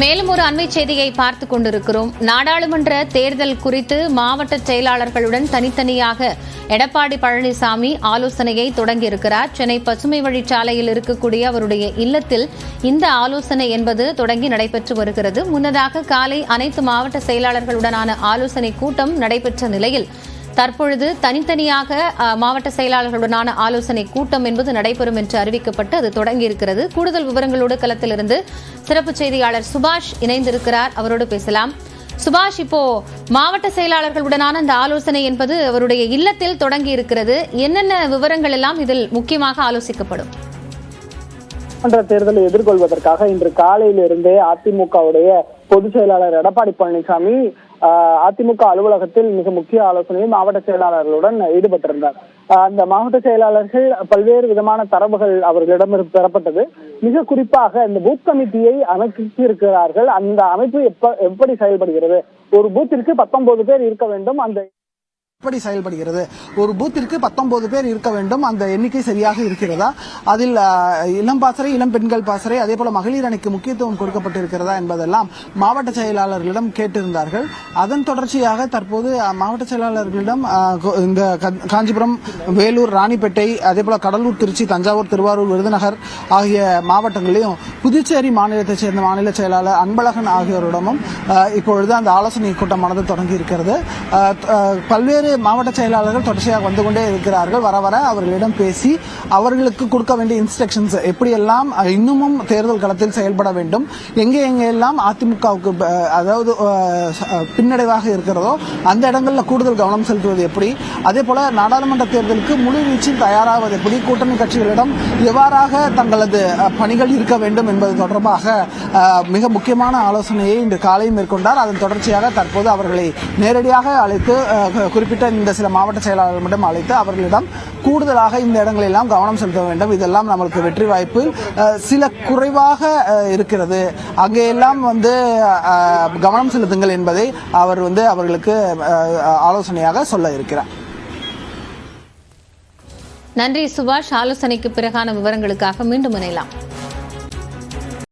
மேலும் ஒரு அண்மை செய்தியை பார்த்து கொண்டிருக்கிறோம். நாடாளுமன்ற தேர்தல் குறித்து மாவட்ட செயலாளர்களுடன் தனித்தனியாக எடப்பாடி பழனிசாமி ஆலோசனையை தொடங்கியிருக்கிறார். சென்னை பசுமை வழிச்சாலையில் இருக்கக்கூடிய அவருடைய இல்லத்தில் இந்த ஆலோசனை என்பது தொடங்கி நடைபெற்று வருகிறது. முன்னதாக காலை அனைத்து மாவட்ட செயலாளர்களுடனான ஆலோசனை கூட்டம் நடைபெற்ற நிலையில் தற்பொழுது தனித்தனியாக மாவட்ட செயலாளர்களுடனான ஆலோசனை கூட்டம் என்பது நடைபெறும் என்று அறிவிக்கப்பட்டு அது தொடங்கியிருக்கிறது. கூடுதல் விவரங்களோடு களத்திலிருந்து சிறப்பு செய்தியாளர் சுபாஷ் இணைந்திருக்கிறார். அவரோடு பேசலாம். சுபாஷ் இப்போ மாவட்ட செயலாளர்களுடனான இந்த ஆலோசனை என்பது அவருடைய இல்லத்தில் தொடங்கி இருக்கிறது என்னென்ன விவரங்கள் எல்லாம் இதில் முக்கியமாக ஆலோசிக்கப்படும்? சட்டமன்ற தேர்தலை எதிர்கொள்வதற்காக இன்று காலையிலிருந்தே அதிமுகவுடைய பொதுச் செயலாளர் எடப்பாடி பழனிசாமி ஆஹ், அதிமுக அலுவலகத்தில் மிக முக்கிய ஆலோசனையில் மாவட்ட செயலாளர்களுடன் ஈடுபட்டிருந்தார். அந்த மாவட்ட செயலாளர்கள் பல்வேறு விதமான தரவுகள் அவர்களிடம் பெறப்பட்டது. மிக குறிப்பாக இந்த பூத் கமிட்டியை அமைத்து இருக்கிறார்கள் அந்த அமைப்பு எப்ப எப்படி செயல்படுகிறது? ஒரு பூத்திற்கு பத்தொன்பது பேர் இருக்க வேண்டும். அந்த எப்படி செயல்படுகிறது? ஒரு பூத்திற்கு பத்தொன்பது பேர் இருக்க வேண்டும். அந்த எண்ணிக்கை சரியாக இருக்கிறதா? அதில் இளம் பாசறை இளம் பெண்கள் பாசறை அதே போல மகளிர் அணிக்கு முக்கியத்துவம் கொடுக்கப்பட்டிருக்கிறதா என்பதெல்லாம் மாவட்ட செயலாளர்களிடம் கேட்டிருந்தார்கள். அதன் தொடர்ச்சியாக தற்போது மாவட்ட செயலாளர்களிடம் இந்த காஞ்சிபுரம் வேலூர் ராணிப்பேட்டை அதே போல கடலூர் திருச்சி தஞ்சாவூர் திருவாரூர் விருதுநகர் ஆகிய மாவட்டங்களிலும் புதுச்சேரி மாநிலத்தைச் சேர்ந்த மாநில செயலாளர் அன்பழகன் ஆகியோரிடமும் இப்பொழுது அந்த ஆலோசனை கூட்டமானது தொடங்கி இருக்கிறது பல்வேறு மாவட்ட செயலாளர்கள் தொடர்ச்சியாக வந்து கொண்டே இருக்கிறார்கள். வர வர அவர்களிடம் பேசி அவர்களுக்கு கொடுக்க வேண்டிய இன்ஸ்ட்ரக்ஷன்ஸ் எப்படியெல்லாம் இன்னமும் தேர்தல் களத்தில் செயல்பட வேண்டும் எங்கே எங்கே எல்லாம் அதிமுகவுக்கு அதாவது பின்னடைவாக இருக்கிறதோ அந்த இடங்களில் கூடுதல் கவனம் செலுத்துவது எப்படி? அதே போல நாடாளுமன்ற தேர்தலுக்கு முழு வீச்சில் தயாராவது எப்படி? கூட்டணி கட்சிகளிடம் எவ்வாறாக தங்களது பணிகள் இருக்க வேண்டும் என்பது தொடர்பாக மிக முக்கியமான ஆலோசனையை இன்று காலை மேற்கொண்டார். அதன் தொடர்ச்சியாக தற்போது அவர்களை நேரடியாக அழைத்து குறிப்பிட்ட குறிப்பிட்ட இந்த சில மாவட்ட செயலாளர்களிடம் அழைத்து அவர்களிடம் கூடுதலாக இந்த இடங்களெல்லாம் கவனம் செலுத்த வேண்டும். இதெல்லாம் நம்மளுக்கு வெற்றி வாய்ப்பு. சில குறைவாக இருக்கிறது. அங்கெல்லாம் வந்து கவனம் செலுத்துங்கள் என்பதை அவர் வந்து அவர்களுக்கு ஆலோசனையாக சொல்ல இருக்கிறார். நன்றி சுபாஷ். ஆலோசனைக்கு பிறகான விவரங்களுக்காக மீண்டும் இணையலாம்.